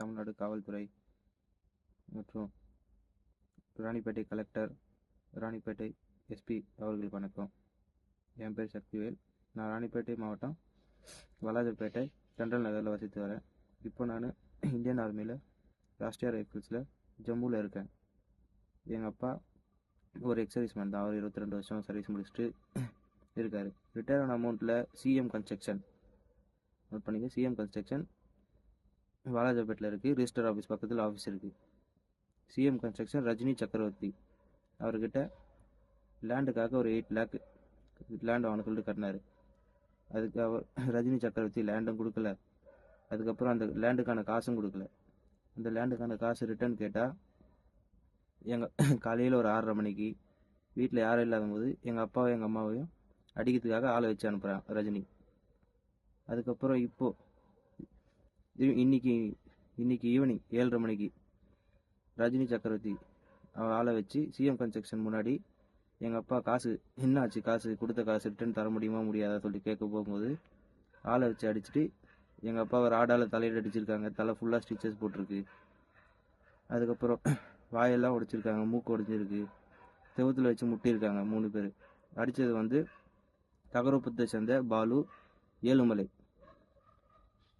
தமிழ்நாடு காவல்துறை மற்றும் Ranipet collector Ranipet SP அவர்கள் வணக்கம். என் பேர் சக்திவேல். நான் ராணிப்பேட்டை மாவட்டம் வலாஜர்பேட்டை சென்ட்ரல் நகரில் வசித்து வரேன். இப்போ நான் இந்தியன் ஆர்மியில் ராஷ்டிரிய ரைஃபிள்ஸில் ஜம்முவில் இருக்கேன். எங்கள் அப்பா ஒரு எக்ஸர்வீஸ்மேன் தான். அவர் இருபத்தி ரெண்டு வருஷம் சர்வீஸ் முடிச்சுட்டு இருக்கார். ரிட்டையர் ஆன அமௌண்ட்டில் சிஎம் கன்ஸ்ட்ரக்ஷன். நோட் பண்ணிக்க சிஎம் கன்ஸ்ட்ரக்ஷன் வாலாஜாபேட்டில் இருக்குது ரிஜிஸ்டர் ஆஃபீஸ் பக்கத்தில் ஆஃபீஸ் இருக்குது சிஎம் கன்ஸ்ட்ரக்ஷன் ரஜினி சக்கரவர்த்தி அவர்கிட்ட லேண்டுக்காக ஒரு எயிட் லேக் லேண்ட் அவனை சொல்லிட்டு கட்டினார். அதுக்கு அவர் ரஜினி சக்கரவர்த்தி லேண்டும் கொடுக்கல. அதுக்கப்புறம் அந்த லேண்டுக்கான காசும் கொடுக்கல. அந்த லேண்டுக்கான காசு ரிட்டர்ன் கேட்டால் எங்கள் காலையில் ஒரு ஆறரை மணிக்கு வீட்டில் யாரும் இல்லாத போது எங்கள் அப்பாவும் எங்கள் அம்மாவையும் அடிக்கிறதுக்காக ஆளை வச்சு அனுப்புகிறான் ரஜினி. அதுக்கப்புறம் இப்போது இன்னைக்கு இன்னைக்கு ஈவினிங் ஏழரை மணிக்கு. ரஜினி சக்கரவர்த்தி அவன் ஆளை வச்சு சிஎம் கன்ஸ்ட்ரக்ஷன் முன்னாடி எங்கள் அப்பா காசு என்ன ஆச்சு காசு கொடுத்த காசு ரிட்டர்ன் தர முடியுமா முடியாதா சொல்லி கேட்க போகும்போது ஆளை வச்சு அடிச்சுட்டு எங்கள் அப்பாவை ராடால் தலையில் அடிச்சிருக்காங்க. தலை ஃபுல்லாக ஸ்டிச்சஸ் போட்டிருக்கு. அதுக்கப்புறம் வாயெல்லாம் உடைச்சிருக்காங்க மூக்கு உடைஞ்சிருக்கு. செவத்தில் வச்சு முட்டியிருக்காங்க மூணு பேர். அடித்தது வந்து தகரப்புத்தை சேர்ந்த பாலு ஏழுமலை.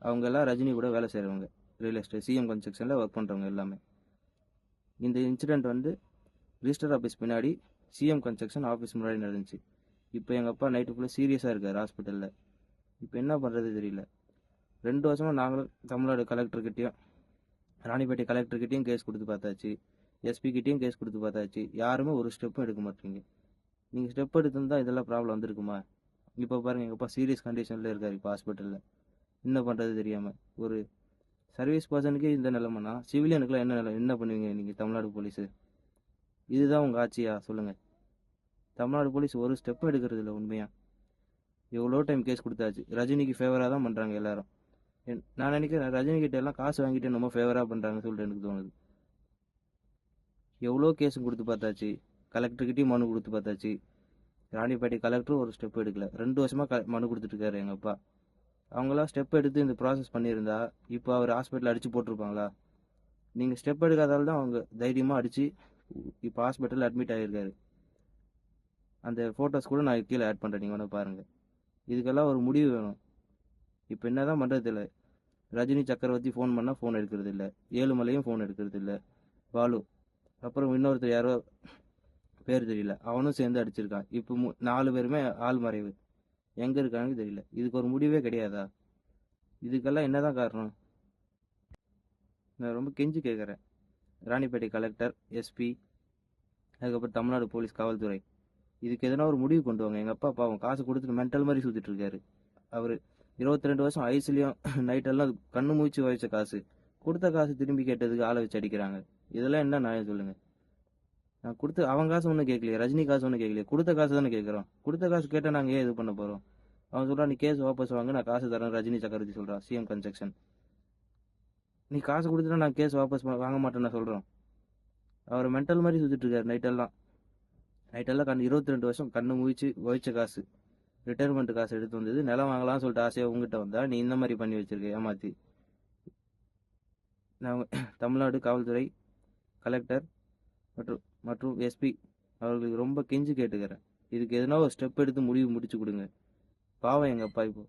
அவங்க எல்லாம் ரஜினி கூட வேலை செய்கிறவங்க ரியல் எஸ்டேட் சிஎம் கன்ஸ்ட்ரக்ஷனில் ஒர்க் பண்ணுறவங்க எல்லாமே. இந்த இன்சிடெண்ட் வந்து ரிஜிஸ்டர் ஆஃபீஸ் பின்னாடி சிஎம் கன்ஸ்ட்ரக்ஷன் ஆஃபீஸ் முன்னாடி நடந்துச்சு. இப்போ எங்கள் அப்பா நைட்டு ஃபுல்லாக சீரியஸாக இருக்கார் ஹாஸ்பிட்டலில் இப்போ என்ன பண்ணுறது தெரியல. ரெண்டு வருஷமாக நாங்களும் தமிழ்நாடு கலெக்டர்கிட்டையும் ராணிப்பேட்டை கலெக்டர்கிட்டையும் கேஸ் கொடுத்து பார்த்தாச்சு. எஸ்பிக்கிட்டையும் கேஸ் கொடுத்து பார்த்தாச்சு. யாருமே ஒரு ஸ்டெப்பும் எடுக்க மாட்டீங்க. நீங்கள் ஸ்டெப் எடுத்திருந்தா இதெல்லாம் ப்ராப்ளம் வந்திருக்குமா? இப்போ பாருங்கள் எங்கள் அப்பா சீரியஸ் கண்டிஷனில் இருக்கார் இப்போ ஹாஸ்பிட்டலில் என்ன பண்ணுறது தெரியாமல் ஒரு சர்வீஸ் பர்சனுக்கே இந்த நிலமைனா சிவிலியனுக்குலாம் என்ன நிலை என்ன பண்ணுவீங்க நீங்கள் தமிழ்நாடு போலீஸு இதுதான் உங்கள் ஆட்சியா? சொல்லுங்கள் தமிழ்நாடு போலீஸ் ஒரு ஸ்டெப்பும் எடுக்கிறது இல்லை உண்மையாக எவ்வளோ டைம் கேஸ் கொடுத்தாச்சு. ரஜினிக்கு ஃபேவராக தான் பண்ணுறாங்க எல்லாரும். என்- நான் நினைக்கிறேன் ரஜினிகிட்ட எல்லாம் காசு வாங்கிட்டு நம்ம ஃபேவராக பண்ணுறாங்கன்னு சொல்லிட்டு எனக்கு தோணுது. எவ்வளோ கேஸும் கொடுத்து பார்த்தாச்சு. கலெக்டர்கிட்டையும் மனு கொடுத்து பார்த்தாச்சு. ராணிப்பேட்டை கலெக்டரும் ஒரு ஸ்டெப் எடுக்கல. ரெண்டு வருஷமாக க மனு கொடுத்துட்டு இருக்காரு எங்கள் அப்பா. அவங்களாம் ஸ்டெப் எடுத்து இந்த ப்ராசஸ் பண்ணியிருந்தா இப்போ அவர் ஹாஸ்பிட்டல் அடித்து போட்டிருப்பாங்களா? நீங்கள் ஸ்டெப் எடுக்காதால தான் அவங்க தைரியமாக அடித்து இப்போ ஹாஸ்பிட்டலில் அட்மிட் ஆகியிருக்காரு. அந்த ஃபோட்டோஸ் கூட நான் கீழே ஆட் பண்ணுறேன் நீங்கள் வேணால் பாருங்கள் இதுக்கெல்லாம் ஒரு முடிவு வேணும். இப்போ என்ன தான் பண்ணுறது இல்லை. ரஜினி சக்கரவர்த்தி ஃபோன் பண்ணால் ஃபோன் எடுக்கிறது இல்லை. ஏழுமலையும் ஃபோன் எடுக்கிறது இல்லை. பாலு அப்புறம் இன்னொருத்தர் யாரோ பேர் தெரியல. அவனும் சேர்ந்து அடிச்சிருக்கான். இப்போ மு நாலு பேருமே ஆள் மறைவு எங்கே இருக்காங்கன்னு தெரியல. இதுக்கு ஒரு முடிவே கிடையாதா? இதுக்கெல்லாம் என்னதான் காரணம்? நான் ரொம்ப கெஞ்சி கேட்குறேன் ராணிப்பேட்டை கலெக்டர் எஸ்பி அதுக்கப்புறம் தமிழ்நாடு போலீஸ் காவல்துறை. இதுக்கு எதனா ஒரு முடிவு கொண்டு வாங்க. எங்கள் அப்பா பாவம் காசு கொடுத்துட்டு மென்டல் மாதிரி சுற்றிட்டு இருக்காரு. அவர் இருபத்தி ரெண்டு வருஷம் ஐஸ்லேயும் நைட்டெல்லாம் கண்ணு மூச்சு வச்ச காசு. கொடுத்த காசு திரும்பி கேட்டதுக்கு ஆளை வச்சு அடிக்கிறாங்க. இதெல்லாம் என்ன நியாயம் சொல்லுங்கள் நான் கொடுத்து அவன் காசு ஒன்றும் கேட்கலையே ரஜினி காசு ஒன்றும் கேட்கலையே கொடுத்த காசு தானே கேட்குறோம். கொடுத்த காசு கேட்டால் நாங்கள் ஏன் இது பண்ண போகிறோம் அவன் சொல்கிறான் நீ கேஸ் வாபஸ் வாங்க நான் காசு தரேன் ரஜினி சக்கரவர்த்தி சொல்கிறான் சிஎம் கன்ஸ்ட்ரக்ஷன். நீ காசு கொடுத்துட்டா நான் கேஸ் வாபஸ் வாங்க மாட்டேன்னு சொல்கிறோம் அவர் மென்டல் மாதிரி சுற்றிட்டு இருக்காரு நைட்டெல்லாம் நைட்டெல்லாம் கண் இருபத்தி ரெண்டு வருஷம் கண்ணு முழிச்சு உழைச்ச காசு. ரிட்டையர்மெண்ட் காசு எடுத்து வந்தது. நிலம் வாங்கலாம்னு சொல்லிட்டு ஆசையாக உங்ககிட்ட வந்தா நீ இந்த மாதிரி பண்ணி வச்சிருக்க ஏமாத்தி. நான் தமிழ்நாடு காவல்துறை கலெக்டர் மற்றும் மற்றும் எஸ்பி அவர்களுக்கு ரொம்ப கெஞ்சி கேட்டுக்கிறேன். இதுக்கு எதனா ஒரு ஸ்டெப் எடுத்து முடிவு முடிச்சு கொடுங்க. பாவம் எங்கள் அப்பா இப்போ.